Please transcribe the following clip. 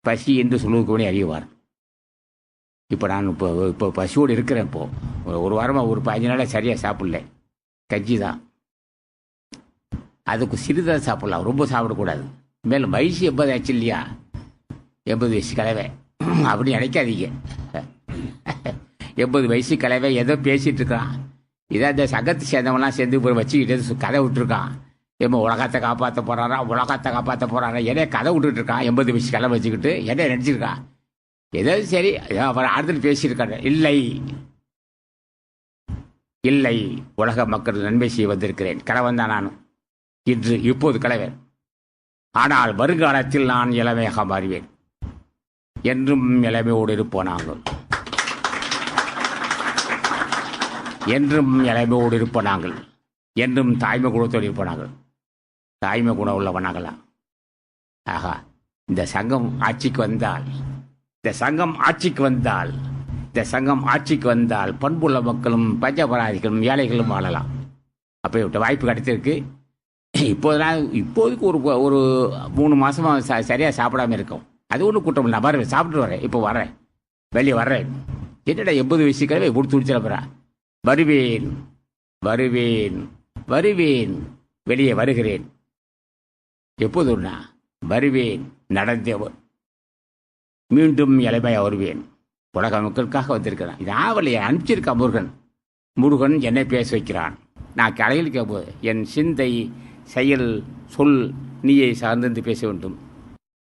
பசி என்று சொல்லுவதுக்கு அறிவார். இப்போ நான் இப்போ இப்போ பசியோடு இருக்கிறேன் இப்போது ஒரு- வாரமாக ஒரு பதினஞ்சு நாளாக சரியாக சாப்பிடல. கஞ்சி தான். அதுக்கு சிறிதாக சாப்பிடலாம். ரொம்ப சாப்பிடக்கூடாது. மேலும் வயசு எண்பது ஆச்சு இல்லையா? எண்பது வயசு கலவை. அப்படி நினைக்காதீங்க. எண்பது வயசு கலவை ஏதோ பேசிகிட்டு இருக்கான். இதான் இந்த சங்கத்து சேர்ந்தவன்லாம் சேர்ந்து போய் வச்சுக்கிட்டு சு- கதை விட்டுருக்கான். ஏமா உலகத்தை காப்பாற்ற போறாரா? உலகத்தை காப்பாற்ற போறாரா? என்னைய கதை விட்டுட்டு இருக்கான் எண்பது வயசு கலை வச்சுக்கிட்டு என்ன நினச்சிருக்கான் ஏதோ சரி அவர் ஆறுதல் பேசியிருக்காரு. இல்லை. இல்லை. உலக மக்கள் நன்மை செய்ய வந்திருக்கிறேன். கலவன் தான் நானும். இன்று இப்போது கலைவன் ஆனால் வருங்காலத்தில் நான் இளமையாக மாறுவேன். என்றும் இளமையோடு இருப்போம் நாங்கள். என்றும் இளமையோடு இருப்போம் நாங்கள். என்றும் தாய்மை குழுத்தோடு இருப்போனாங்கள் தாய்மை குணம் உள்ளவனாகலாம் ஆகா இந்த சங்கம் ஆட்சிக்கு வந்தால் இந்த சங்கம் ஆட்சிக்கு வந்தால் இந்த சங்கம் ஆட்சிக்கு வந்தால் பண்புள்ள மக்களும் பஞ்சபராதிகளும் ஏழைகளும் வாழலாம். அப்போ வாய்ப்பு கிடைச்சிருக்கு இப்போதெல்லாம் இப்போதைக்கு ஒரு ஒரு மூணு மாதமாக ச சரியாக சாப்பிடாம இருக்கோம். அது ஒன்றும் கூட்டம் இல்லை. நான் வரேன் சாப்பிட்டு வரேன். இப்போ வரேன் வெளியே வர்றேன். என்னடா எண்பது வயசு கிழமை கொடுத்து முடிச்சிடப்பறா வருவேன். வருவேன். வருவேன். வெளியே வருகிறேன். எப்போதுன்னா வருவேன் நடந்தே மீண்டும் இளமையாக வருவேன் உலக மக்களுக்காக வந்திருக்கிறான். இது ஆவலையை அனுப்பிச்சிருக்கா முருகன். முருகன் என்னை பேச வைக்கிறான். நான் கலையில் கேட்போது என் சிந்தை செயல் சொல் நீயை சார்ந்திருந்து பேச வேண்டும்.